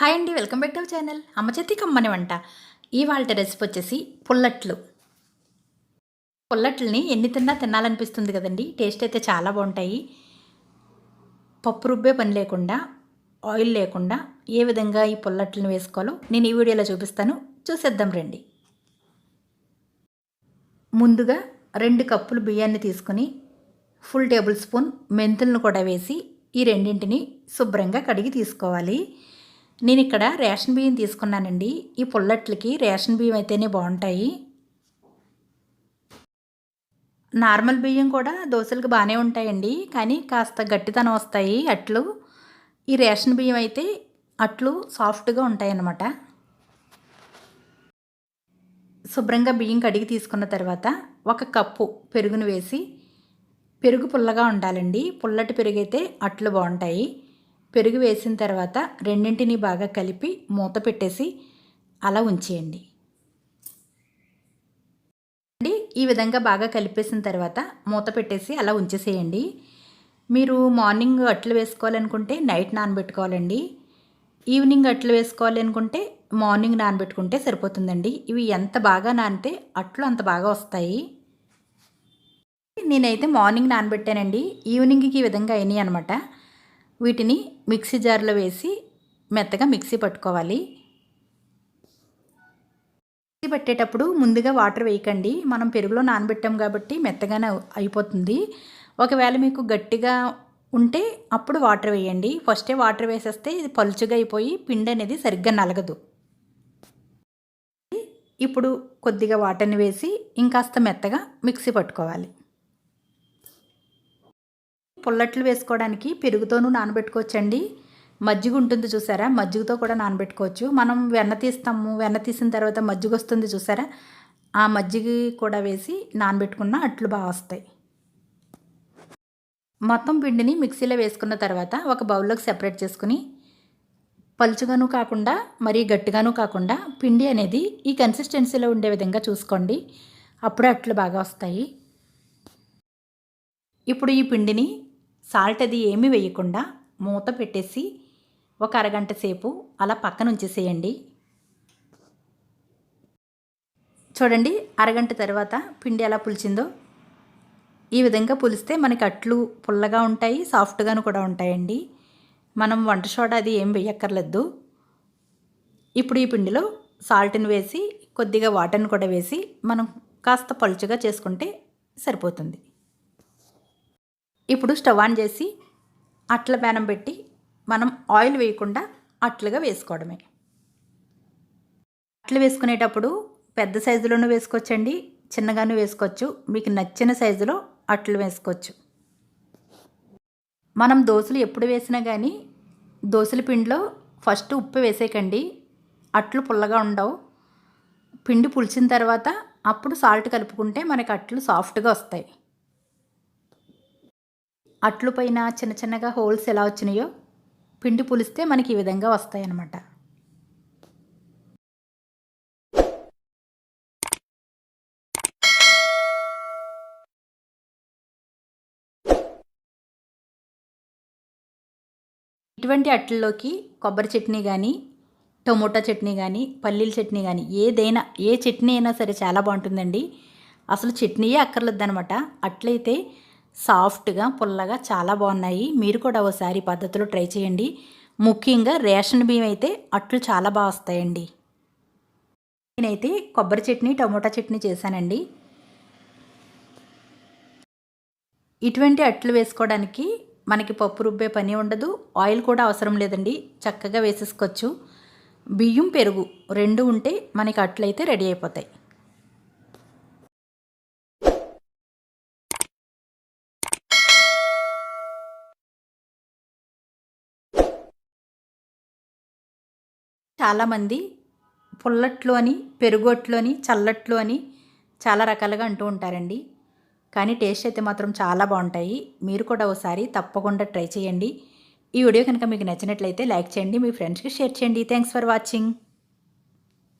Hi అండి welcome back to channel. అమ్మ చేతి కమ్మని వంట. ఇవాళ రెసిపీ వచ్చేసి పుల్లట్లు. పుల్లట్లని ఎన్ని తిన్నా తినాలనిపిస్తుంది కదండి. టేస్ట్ అయితే చాలా బాగుంటాయి. పప్పు రుబ్బే పని లేకుండా ఆయిల్ లేకుండా ఏ విధంగా ఈ పుల్లట్లను వేసుకోవాలో నేను ఈ వీడియోలో చూపిస్తాను. చూసేద్దాం రండి. ముందుగా రెండు కప్పులు బియ్యాన్ని తీసుకొని ఫుల్ టేబుల్ స్పూన్ మెంతులను కూడా వేసి ఈ రెండింటిని శుభ్రంగా కడిగి తీసుకోవాలి. నేను ఇక్కడ రేషన్ బియ్యం తీసుకున్నానండి. ఈ పుల్లట్లకి రేషన్ బియ్యం అయితేనే బాగుంటాయి. నార్మల్ బియ్యం కూడా దోశలకు బాగానే ఉంటాయండి. కానీ కాస్త గట్టితనం వస్తాయి అట్లు. ఈ రేషన్ బియ్యం అయితే అట్లు సాఫ్ట్గా ఉంటాయి అన్నమాట శుభ్రంగా బియ్యం కడిగి తీసుకున్న తర్వాత ఒక కప్పు పెరుగును వేసి పెరుగు పుల్లగా ఉండాలండి. పుల్లటి పెరుగు అయితే అట్లు బాగుంటాయి. పెరుగు వేసిన తర్వాత రెండింటిని బాగా కలిపి మూత పెట్టేసి అలా ఉంచేయండి. ఈ విధంగా బాగా కలిపేసిన తర్వాత మూత పెట్టేసి అలా ఉంచేసేయండి. మీరు మార్నింగ్ అట్లు వేసుకోవాలనుకుంటే నైట్ నానబెట్టుకోవాలండి. ఈవినింగ్ అట్లు వేసుకోవాలి అనుకుంటే మార్నింగ్ నానబెట్టుకుంటే సరిపోతుందండి. ఇవి ఎంత బాగా నానితే అట్లు అంత బాగా వస్తాయి. నేనైతే మార్నింగ్ నానబెట్టానండి. ఈవినింగ్కి ఈ విధంగా అయినాయి అనమాట వీటిని మిక్సీ జార్లో వేసి మెత్తగా మిక్సీ పట్టుకోవాలి. మిక్సీ పట్టేటప్పుడు ముందుగా వాటర్ వేయకండి. మనం పెరుగులో నానబెట్టాం కాబట్టి మెత్తగానే అయిపోతుంది. ఒకవేళ మీకు గట్టిగా ఉంటే అప్పుడు వాటర్ వేయండి. ఫస్టే వాటర్ వేసేస్తే ఇది పలుచుగా అయిపోయి పిండి అనేది సరిగ్గా నలగదు. ఇప్పుడు కొద్దిగా వాటర్ని వేసి ఇంకాస్త మెత్తగా మిక్సీ పట్టుకోవాలి. పుల్లట్లు వేసుకోవడానికి పెరుగుతోనూ నానబెట్టుకోవచ్చండి. మజ్జిగ ఉంటుంది చూసారా? మజ్జిగతో కూడా నానబెట్టుకోవచ్చు. మనం వెన్న తీస్తాము. వెన్న తీసిన తర్వాత మజ్జిగ వస్తుంది చూసారా? ఆ మజ్జిగ కూడా వేసి నానబెట్టుకున్న అట్లు బాగా వస్తాయి. మొత్తం పిండిని మిక్సీలో వేసుకున్న తర్వాత ఒక బౌల్లోకి సెపరేట్ చేసుకుని పలుచుగాను కాకుండా మరీ గట్టిగాను కాకుండా పిండి అనేది ఈ కన్సిస్టెన్సీలో ఉండే విధంగా చూసుకోండి. అప్పుడే అట్లు బాగా వస్తాయి. ఇప్పుడు ఈ పిండిని సాల్ట్ అది ఏమీ వేయకుండా మూత పెట్టేసి ఒక అరగంట సేపు అలా పక్కన ఉంచేసేయండి. చూడండి అరగంట తర్వాత పిండి ఎలా పులిచిందో. ఈ విధంగా పులిస్తే మనకి అట్లు పుల్లగా ఉంటాయి సాఫ్ట్గాను కూడా ఉంటాయండి. మనం వంట సోడా అది ఏం వేయక్కర్లేదు. ఇప్పుడు ఈ పిండిలో సాల్ట్ని వేసి కొద్దిగా వాటర్ని కూడా వేసి మనం కాస్త పలుచుగా చేసుకుంటే సరిపోతుంది. ఇప్పుడు స్టవ్ ఆన్ చేసి అట్ల పేనం పెట్టి మనం ఆయిల్ వేయకుండా అట్లుగా వేసుకోవడమే. అట్లు వేసుకునేటప్పుడు పెద్ద సైజులోనూ వేసుకోవచ్చండి చిన్నగాను వేసుకోవచ్చు మీకు నచ్చిన సైజులో అట్లు వేసుకోవచ్చు. మనం దోశలు ఎప్పుడు వేసినా కానీ దోశల పిండిలో ఫస్ట్ ఉప్పు వేసేయకండి అట్లు పుల్లగా ఉండవు. పిండి పులిచిన తర్వాత అప్పుడు సాల్ట్ కలుపుకుంటే మనకి అట్లు సాఫ్ట్గా వస్తాయి. అట్లు పైన చిన్న చిన్నగా హోల్స్ ఎలా వచ్చినాయో పిండి పులిస్తే మనకి ఈ విధంగా వస్తాయన్నమాట. ఇటువంటి అట్లలోకి కొబ్బరి చట్నీ కానీ టొమాటో చట్నీ కానీ పల్లీల చట్నీ కానీ ఏదైనా ఏ చట్నీ అయినా సరే చాలా బాగుంటుందండి. అసలు చట్నీయే అక్కర్లేదనమాట అట్లయితే సాఫ్ట్గా పుల్లగా చాలా బాగున్నాయి. మీరు కూడా ఒకసారి పద్ధతిలో ట్రై చేయండి. ముఖ్యంగా రేషన్ బియ్యం అయితే అట్లు చాలా బాగా వస్తాయండి. నేనైతే కొబ్బరి చట్నీ టమోటా చట్నీ చేశానండి. ఇటువంటి అట్లు వేసుకోవడానికి మనకి పప్పు రుబ్బే పని ఉండదు. ఆయిల్ కూడా అవసరం లేదండి. చక్కగా వేసేసుకోవచ్చు. బియ్యం పెరుగు రెండు ఉంటే మనకి అట్లయితే రెడీ అయిపోతాయి. చాలామంది పుల్లట్లు అని పెరుగొట్లు అని చల్లట్లు అని చాలా రకాలుగా అంటూ ఉంటారండి. కానీ టేస్ట్ అయితే మాత్రం చాలా బాగుంటాయి. మీరు కూడా ఒకసారి తప్పకుండా ట్రై చేయండి. ఈ వీడియో కనుక మీకు నచ్చినట్లయితే లైక్ చేయండి మీ ఫ్రెండ్స్కి షేర్ చేయండి. Thanks for watching.